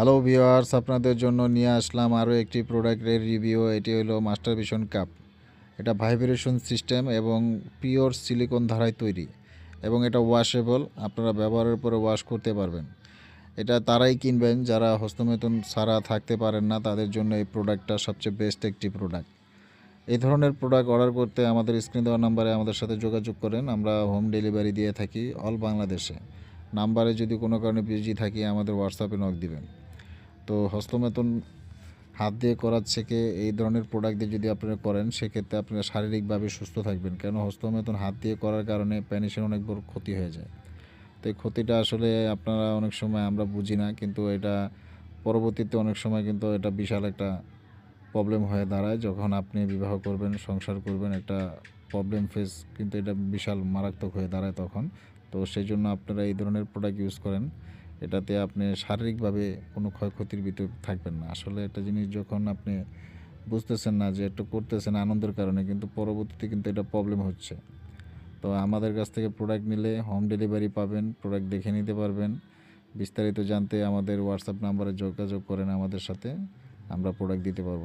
Hello viewers আপনাদের জন্য নিয়ে আসলাম আরও একটি প্রোডাক্টের রিভিউ এটি হলো মাস্টার ভিশন কাপ এটা ভাইব্রেশন সিস্টেম এবং পিওর সিলিকন ধারায় তৈরি এবং এটা ওয়াশেবল আপনারা ব্যবহারের পরে ওয়াশ করতে পারবেন। এটা তারাই কিনবেন, যারা হস্তমেতন ছাড়া থাকতে পারেন না, তাদের জন্য এই প্রোডাক্টটা সবচেয়ে বেস্ট একটি প্রোডাক্ট এই ধরনের প্রোডাক্ট অর্ডার করতে আমাদের স্ক্রিন দেওয়া নাম্বারে আমাদের সাথে যোগাযোগ করেন, আমরা হোম ডেলিভারি দিয়ে থাকি অল বাংলাদেশে নাম্বারে যদি কোনো কারণে বিজি থাকি, আমাদের হোয়াটসঅ্যাপে নক দিবেন। তো হস্তমেতন হাত দিয়ে করার থেকে এই ধরনের প্রোডাক্ট দিয়ে যদি আপনারা করেন, সেক্ষেত্রে আপনারা শারীরিকভাবে সুস্থ থাকবেন। কেন? হস্তমেতন হাত দিয়ে করার কারণে প্যানিসের অনেক বড় ক্ষতি হয়ে যায়। তো এই ক্ষতিটা আসলে আপনারা অনেক সময় আমরা বুঝি না, কিন্তু এটা পরবর্তীতে অনেক সময় কিন্তু এটা বিশাল একটা প্রবলেম হয়ে দাঁড়ায়। যখন আপনি বিবাহ করবেন, সংসার করবেন, একটা প্রবলেম ফেস কিন্তু এটা বিশাল মারাত্মক হয়ে দাঁড়ায় তখন। তো সেই জন্য আপনারা এই ধরনের প্রোডাক্ট ইউজ করেন। এটাতে আপনি শারীরিকভাবে কোনো ক্ষয়ক্ষতির ভিতর থাকবেন না। আসলে একটা জিনিস যখন আপনি বুঝতেছেন না যে একটু করতেছেন আনন্দের কারণে, কিন্তু পরবর্তীতে কিন্তু এটা প্রবলেম হচ্ছে। তো আমাদের কাছ থেকে প্রোডাক্ট নিলে হোম ডেলিভারি পাবেন প্রোডাক্ট দেখে নিতে পারবেন। বিস্তারিত জানতে আমাদের হোয়াটসঅ্যাপ নাম্বারে যোগাযোগ করেন আমাদের সাথে, আমরা প্রোডাক্ট দিতে পারব।